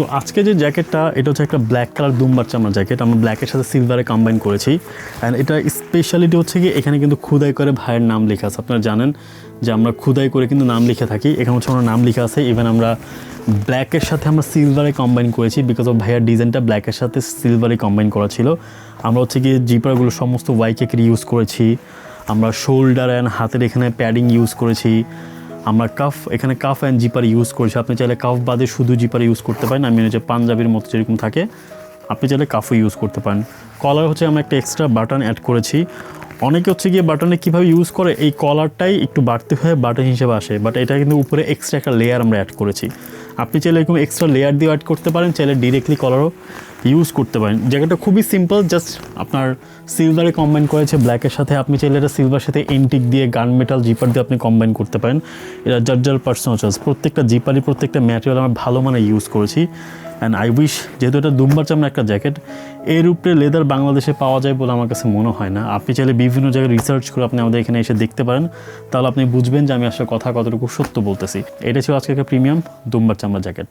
So আজকে যে জ্যাকেটটা, এটা হচ্ছে একটা ব্ল্যাক কালার দুম্বার চামড়া জ্যাকেট। আমরা ব্ল্যাকের সাথে সিলভারে কম্বাইন করেছি। অ্যান্ড এটা স্পেশালিটি হচ্ছে কি, এখানে কিন্তু খুদাই করে ভাইয়ের নাম লেখা আছে। আপনারা জানেন যে আমরা খুদাই করে কিন্তু নাম লিখে থাকি। এখানে হচ্ছে আমার নাম লেখা আছে। ইভেন আমরা ব্ল্যাকের সাথে আমরা সিলভারে কম্বাইন করেছি বিকজ অফ ভাইয়ার ডিজাইনটা ব্ল্যাকের সাথে সিলভারে কম্বাইন করা ছিল। আমরা হচ্ছে কি জিপারগুলো সমস্ত ওয়াইকেকের ইউজ করেছি। আমরা শোল্ডার অ্যান্ড হাতের এখানে প্যাডিং ইউজ করেছি। আমরা কাফ এখানে কাফ অ্যান্ড জিপার ইউজ করেছি। আপনি চাইলে কাফ বাদে শুধু জিপার ইউজ করতে পারেন। আমি যে পাঞ্জাবির মতো যেরকম থাকে, আপনি চাইলে কাফও ইউজ করতে পারেন। কলার হচ্ছে আমরা একটা এক্সট্রা বাটন অ্যাড করেছি। অনেকে হচ্ছে গিয়ে বাটনে কীভাবে ইউজ করে, এই কলারটাই একটু বাড়তে হয়ে বাটন হিসেবে আসে। বাট এটা কিন্তু উপরে এক্সট্রা একটা লেয়ার আমরা অ্যাড করেছি। আপনি চাইলে এরকম এক্সট্রা লেয়ার দিয়ে অ্যাড করতে পারেন, চাইলে ডিরেক্টলি কলারও ইউজ করতে পারেন। জায়গাটা খুবই সিম্পল জাস্ট আপনার সিলভারে কম্বাইন করেছে ব্ল্যাকের সাথে। আপনি চাইলে এটা সিলভার সাথে এন্টিক দিয়ে গান মেটাল জিপার দিয়ে আপনি কম্বাইন করতে পারেন। এটা যার যার পার্সোনাল চয়েস প্রত্যেকটা জিপারই প্রত্যেকটা ম্যাটেরিয়াল আমরা ভালো মানে ইউজ করেছি। অ্যান্ড আই উইশ যেহেতু এটা দুম্বার চামড়া একটা জ্যাকেট এর উপরে লেদার বাংলাদেশে পাওয়া যায় বলে আমার কাছে মনে হয় না। আপনি চাইলে বিভিন্ন জায়গায় রিসার্চ করে আপনি আমাদের এখানে এসে দেখতে পারেন। তাহলে আপনি বুঝবেন যে আমি আসলে কথা কতটুকু সত্য বলতেছি। এটা ছিল আজকে একটা প্রিমিয়াম দুম্বার চামড়া জ্যাকেট